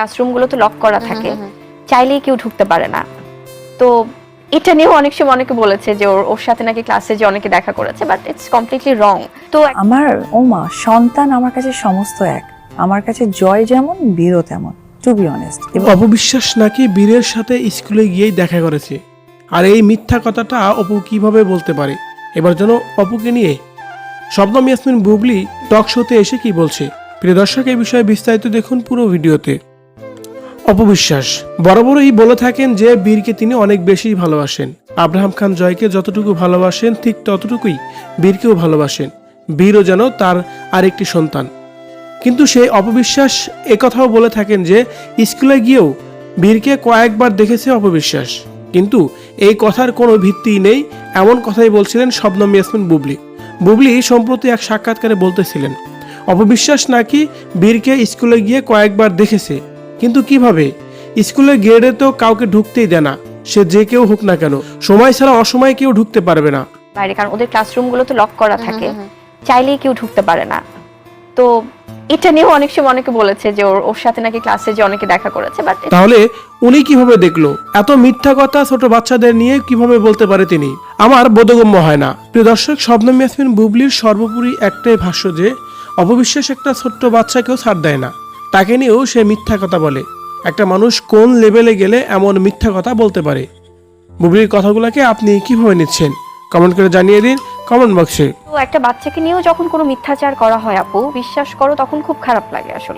ক্লাসরুমগুলো তো লক করা থাকে। চাইলেই কেউ ঢুকতে পারে না। তো এটা নিয়েও অনেক সময় অনেকে বলেছে যে ওর ওর সাথে নাকি ক্লাসে যে অনেকে দেখা করেছে বাট ইটস কমপ্লিটলি রং তো আমার ওমা সন্তান আমার কাছে সমস্ত এক। আমার কাছে জয় যেমন বীরও তেমন টু বি অনেস্ট অপবিশ্বাস নাকি বীরের সাথে স্কুলে গিয়েই দেখা করেছে? আর এই মিথ্যা কথাটা অপু কীভাবে বলতে পারে? এবার যেন অপুকে নিয়ে শবনম ইয়াসমিন বুবলি টক শোতে এসে কি বলছে? প্রিয় দর্শক এই বিষয়ে বিস্তারিত দেখুন পুরো ভিডিওতে। অপবিশ্বাস। বরাবরই বলে থাকেন যে, বীরকে তিনি অনেক বেশি ভালোবাসেন। আব্রাহাম খান জয়কে যতটুকু ভালোবাসেন, ঠিক ততটুকুই বীরকেও ভালোবাসেন। বীরও যেন তার আরেকটি সন্তান। কিন্তু সেই অপবিশ্বাস একথাও বলে থাকেন যে, স্কুলে গিয়েও বীরকে কয়েকবার দেখেছে অপবিশ্বাস। কিন্তু এই কথার কোনো ভিত্তি নেই, এমন কথাই বলছিলেন শবনম ইয়াসমিন বুবলি। বুবলি সম্প্রতি এক সাক্ষাৎকারে বলতেছিলেন, অপবিশ্বাস নাকি বীরকে স্কুলে গিয়ে কয়েকবার দেখেছে? কিন্তু কীভাবে? স্কুলের গেটে তো কাউকে ঢুকতেই দেয় না। সে যে কেউ হোক না কেন সময় ছাড়া অসময়ে কেউ ঢুকতে পারবে না। বাইরে কারণ ওদের ক্লাসরুমগুলো তো লক করা থাকে। চাইলেই কেউ ঢুকতে পারে না। তো এটা নিয়েও অনেক সময় অনেকে বলেছে যে ওর ওর সাথে নাকি ক্লাসে যে অনেকে দেখা করেছে বাট তাহলে উনি কীভাবে দেখল? এত মিথ্যা কথা ছোট বাচ্চাদের নিয়ে কীভাবে বলতে পারে তিনি? আমার বোধগম্য হয় না। প্রিয় দর্শক শবনম ইয়াসমিন বুবলির সর্বোপরি একটাই ভাষ্য যে অপবিশ্বাস একটা ছোট্ট বাচ্চাকেও ছাড় দেয় না। তাকে নিয়েও সে মিথ্যা কথা বলে। একটা মানুষ কোন লেভেলে গেলে এমন মিথ্যা কথা বলতে পারে? বুবলির কথাগুলোকে আপনি কীভাবে নিচ্ছেন? কমেন্ট করে জানিয়ে দিন কমেন্ট বক্সে। একটা বাচ্চাকে নিয়েও যখন কোনো মিথ্যাচার করা হয় আপু, বিশ্বাস করো তখন খুব খারাপ লাগে আসলে।